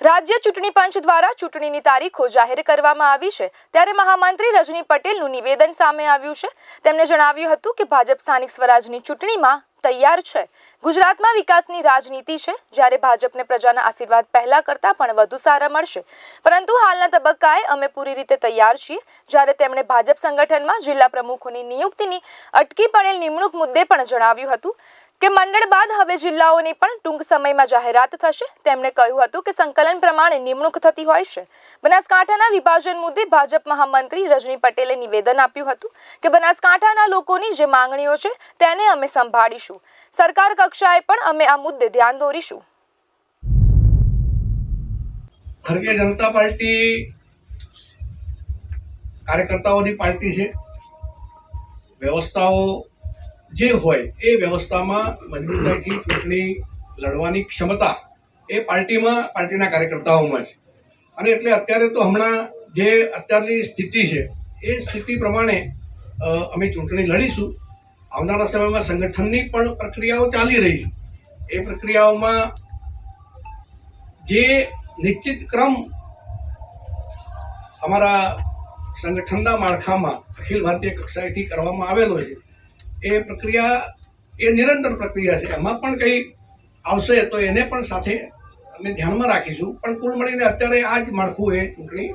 રાજ્ય ચૂંટણી પંચ દ્વારા ચૂંટણીની તારીખો જાહેર કરવામાં આવી છે. ત્યારે મહામંત્રી રજની પટેલનું નિવેદન સામે આવ્યું છે. તેમણે જણાવ્યું હતું કે ભાજપ સ્થાનિક સ્વરાજની ચૂંટણીમાં તૈયાર છે. ગુજરાતમાં વિકાસની રાજનીતિ છે. જ્યારે ભાજપને પ્રજાના આશીર્વાદ પહેલા કરતાં પણ વધુ સારા મળશે. પરંતુ હાલના તબક્કાએ અમે પૂરી રીતે તૈયાર છીએ. જ્યારે તેમણે ભાજપ સંગઠનમાં જિલ્લા પ્રમુખોની નિયુક્તિની અટકી પડેલ નિમણૂક મુદ્દે પણ જણાવ્યું હતું. કે મંડળ બાદ હવે જિલ્લાઓની પણ ટૂંક સમયમાં જાહેરાત થશે. તેમણે કહ્યું હતું કે સંકલન પ્રમાણે નિમણૂક થતી હોય છે. બનાસકાંઠાના વિભાજન મુદ્દે ભાજપ મહામંત્રી રજની પટેલે નિવેદન આપ્યું હતું કે બનાસકાંઠાના લોકોની જે માંગણીઓ છે તેને અમે સંભાળીશું. સરકાર કક્ષાએ પણ અમે આ મુદ્દે ધ્યાન દોરીશું. ભારતીય જનતા પાર્ટી કાર્યકર્તાઓની પાર્ટી છે. વ્યવસ્થાઓ જે હોય એ વ્યવસ્થામાં મજબૂતાઈથી ચૂંટણી લડવાની ક્ષમતા એ પાર્ટીમાં, પાર્ટીના કાર્યકર્તાઓમાં છે. અને એટલે અત્યારે તો હમણાં જે અત્યારની સ્થિતિ છે, એ સ્થિતિ પ્રમાણે અમે ચૂંટણી લડીશું. આવનારા સમયમાં સંગઠનની પણ પ્રક્રિયાઓ ચાલી રહી છે. એ પ્રક્રિયાઓમાં જે નિશ્ચિત ક્રમ અમારા સંગઠનના માળખામાં અખિલ ભારતીય કક્ષાએથી કરવામાં આવેલો છે એ પ્રક્રિયા, એ નિરંતર પ્રક્રિયા છે. એમાં પણ કંઈ આવશે તો એને પણ સાથે અમે ધ્યાનમાં રાખીશું. પણ કુલ મળીને અત્યારે આ જ માળખું એ ચૂંટણી